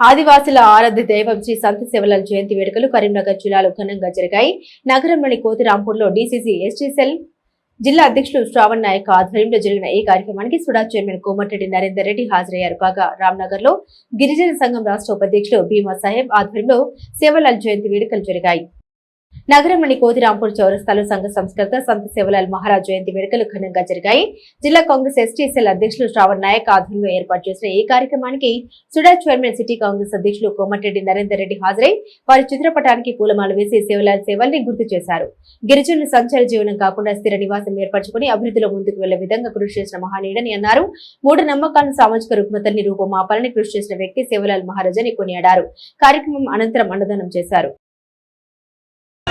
ఆదివాసుల ఆరాధ్య దైవం శ్రీ సంత శివలాల్ జయంతి వేడుకలు కరీంనగర్ జిల్లాలో ఘనంగా జరిగాయి. నగరంలోని కోతిరాంపూర్లో డీసీసీ ఎస్టీ సెల్ జిల్లా అధ్యక్షులు శ్రావణ్ నాయక్ ఆధ్వర్యంలో జరిగిన ఈ కార్యక్రమానికి సుడా చైర్మన్ కోమటిరెడ్డి నరేందర్ రెడ్డి హాజరయ్యారు. కాగా రామ్నగర్లో గిరిజన సంఘం రాష్ట్ర ఉపాధ్యక్షులు భీమా సాహెబ్ ఆధ్వర్యంలో సేవలాల్ జయంతి వేడుకలు జరిగాయి. నగరంలోని కోతిరాంపూర్ చౌరస్తాలో సంఘ సంస్కృత సంత శివలాల్ మహారాజ్ జయంతి వేడుకలు ఘనంగా జరిగాయి. జిల్లా కాంగ్రెస్ ఎస్టీఎస్ఎల్ అధ్యక్షులు శ్రావణ్ నాయక్ ఆధ్వర్యంలో ఏర్పాటు చేసిన ఈ కార్యక్రమానికి సుడా చైర్మన్ సిటీ కాంగ్రెస్ అధ్యక్షులు కోమటిరెడ్డి నరేందర్ రెడ్డి హాజరై వారి చిత్రపటానికి పూలమాల వేసి శివలాల్ సేవల్ని గుర్తు చేశారు. గిరిజనులు సంచార జీవనం కాకుండా స్థిర నివాసం ఏర్పరచుకుని అభివృద్ధిలో ముందుకు వెళ్ళే విధంగా కృషి చేసిన మహానీయుడని అన్నారు. మూడు నమ్మకాలను సామాజిక రుగ్మతల్ని రూపమాపాలని కృషి చేసిన వ్యక్తి శివలాల్ మహారాజ్ అని కొనియాడారు. కార్యక్రమం అనంతరం అన్నదానం చేశారు.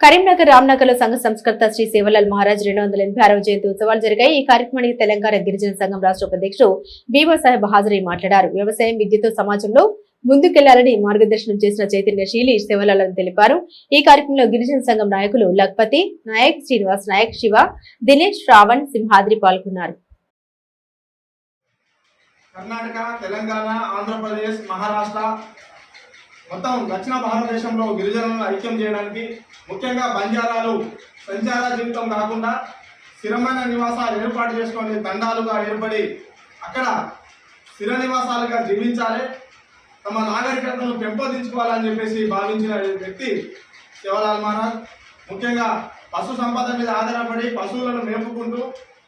కరీంనగర్ రామ్నగర్లో సంఘ సంస్కర్త శ్రీ శివలాల్ మహారాజ్ రెండు వందల ఎనభై ఆరవ జయంతి ఉత్సవాలు జరిగాయి. ఈ కార్యక్రమానికి తెలంగాణ గిరిజన సంఘం రాష్ట్ర ఉపాధ్యక్షుడు భీమా సాహెబ్ హాజరై మాట్లాడారు. వ్యవసాయం విద్యతో సమాజంలో ముందుకెళ్ళాలని మార్గదర్శనం చేసిన చైతన్యశీలి సేవలాలని తెలిపారు. ఈ కార్యక్రమంలో గిరిజన సంఘం నాయకులు లక్పతి నాయక్ శ్రీనివాస్ నాయక్ శివ దినేష్ శ్రావణ్ సింహాద్రి పాల్గొన్నారు. కర్ణాటక తెలంగాణ ఆంధ్రప్రదేశ్ మహారాష్ట్ర మొత్తం దక్షిణ భారతదేశంలో గిరిజనులను ఐక్యం చేయడానికి ముఖ్యంగా బంజారాలు సంచార జీవితం కాకుండా స్థిరమైన నివాసాలు ఏర్పాటు చేసుకొని తండాలుగా ఏర్పడి అక్కడ స్థిర నివాసాలుగా జీవించాలి. తమ నాగరికతను పెంపొందించుకోవాలని చెప్పేసి భావించిన వ్యక్తి శివలాల్ మహారాజ్. ముఖ్యంగా పశు సంపద మీద ఆధారపడి పశువులను మేపుకుంటూ